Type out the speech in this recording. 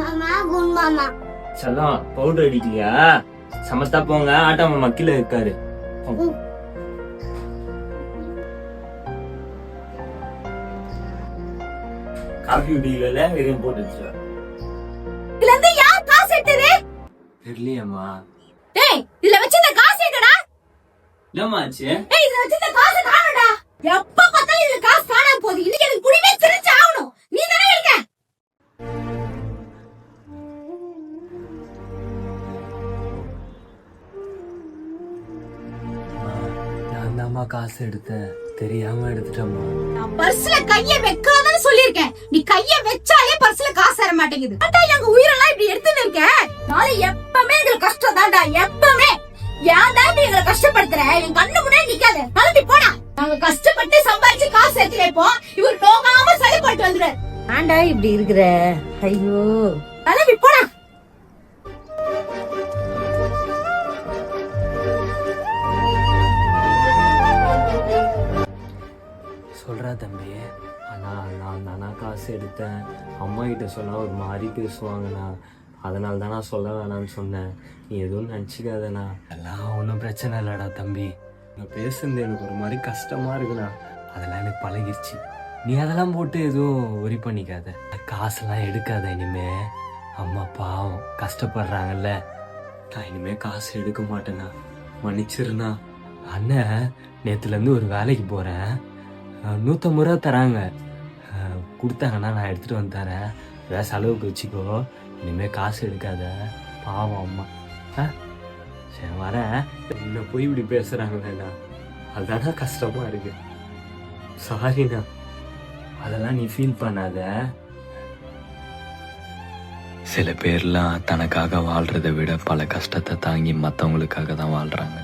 மாமா குட் மாமா. செல்லம் பவுடர் அடிக்கலையா சமத்தா போங்க ஆட்டா மாமா கீழே இருக்காரு. காஃபி குடிக்கல வெறும் போட்டு வச்சிருவேன் இதுல இருந்து யார் காசு எடுத்தது? தெரியலையம்மா. டேய் இதுல வச்சிருந்த காசு எங்கடா? என்னம்மா ஆச்சு? ஏய் இதுல வச்சிருந்த காசு காணோம்டா. எப்ப தாம்மா காசு எடுத்தேன் தெரியாம எடுத்துட்டேம்மா. நான் பர்ஸ்ல கைய வைக்காதன்னு சொல்லிருக்கேன் நீ கைய வச்சாலே பர்ஸ்ல காசு வர மாட்டேங்குது. அட்டா எங்க உயிரெல்லாம் இப்படி எடுத்துன்னு இருக்க? நாளை எப்பவுமே எங்களுக்கு கஷ்டம் தான்டா எப்பவுமே ஏன்டா இப்படி எங்களை கஷ்டப்படுத்துற? என் கண்ணு முன்னாடி நிக்காத. கிளம்பி போனா நாங்க கஷ்டப்பட்டு சம்பாதிச்சு காசு எடுத்து வைப்போம். இவர் நோகாம செயல்பட்டு வந்துடுறாரு ஏன்டா இப்படி இருக்கிற? ஐயோ. சொல்கிறா தம்பி. அண்ணா நான் தானா காசு எடுத்தேன். அம்மா கிட்ட சொன்னால் ஒரு மாதிரி பேசுவாங்கண்ணா. அதனால தான் நான் சொல்ல வேணாம்னு சொன்னேன். நீ எதுவும் நினச்சிக்காதண்ணா. எல்லாம் ஒன்றும் பிரச்சனை இல்லைடா தம்பி. நான் பேசுனது எனக்கு ஒரு மாதிரி கஷ்டமாக இருக்குண்ணா. அதெல்லாம் எனக்கு பழகிருச்சு. நீ அதெல்லாம் போட்டு எதுவும் ஒரி பண்ணிக்காத. காசுலாம் எடுக்காத இனிமே. அம்மா பாவம் கஷ்டப்படுறாங்கல்ல. நான் இனிமே காசு எடுக்க மாட்டேண்ணா. மன்னிச்சிருண்ணா. அண்ணன் நேற்றுலேருந்து ஒரு வேலைக்கு போகிறேன் நூற்றம்பது ரூபா தராங்க. கொடுத்தாங்கன்னா நான் எடுத்துகிட்டு வந்து தரேன். வேறு செலவுக்கு வச்சுக்கோ. இனிமேல் காசு எடுக்காத. பாவம் அம்மா. ஆ சரி வரேன். என்ன போய் இப்படி பேசுகிறாங்களேண்ணா அதுதானா கஷ்டமாக இருக்கு. சாரிண்ணா அதெல்லாம் நீ ஃபீல் பண்ணாத. சில பேர்லாம் தனக்காக வாழ்கிறத விட பல கஷ்டத்தை தாங்கி மற்றவங்களுக்காக தான் வாழ்கிறாங்க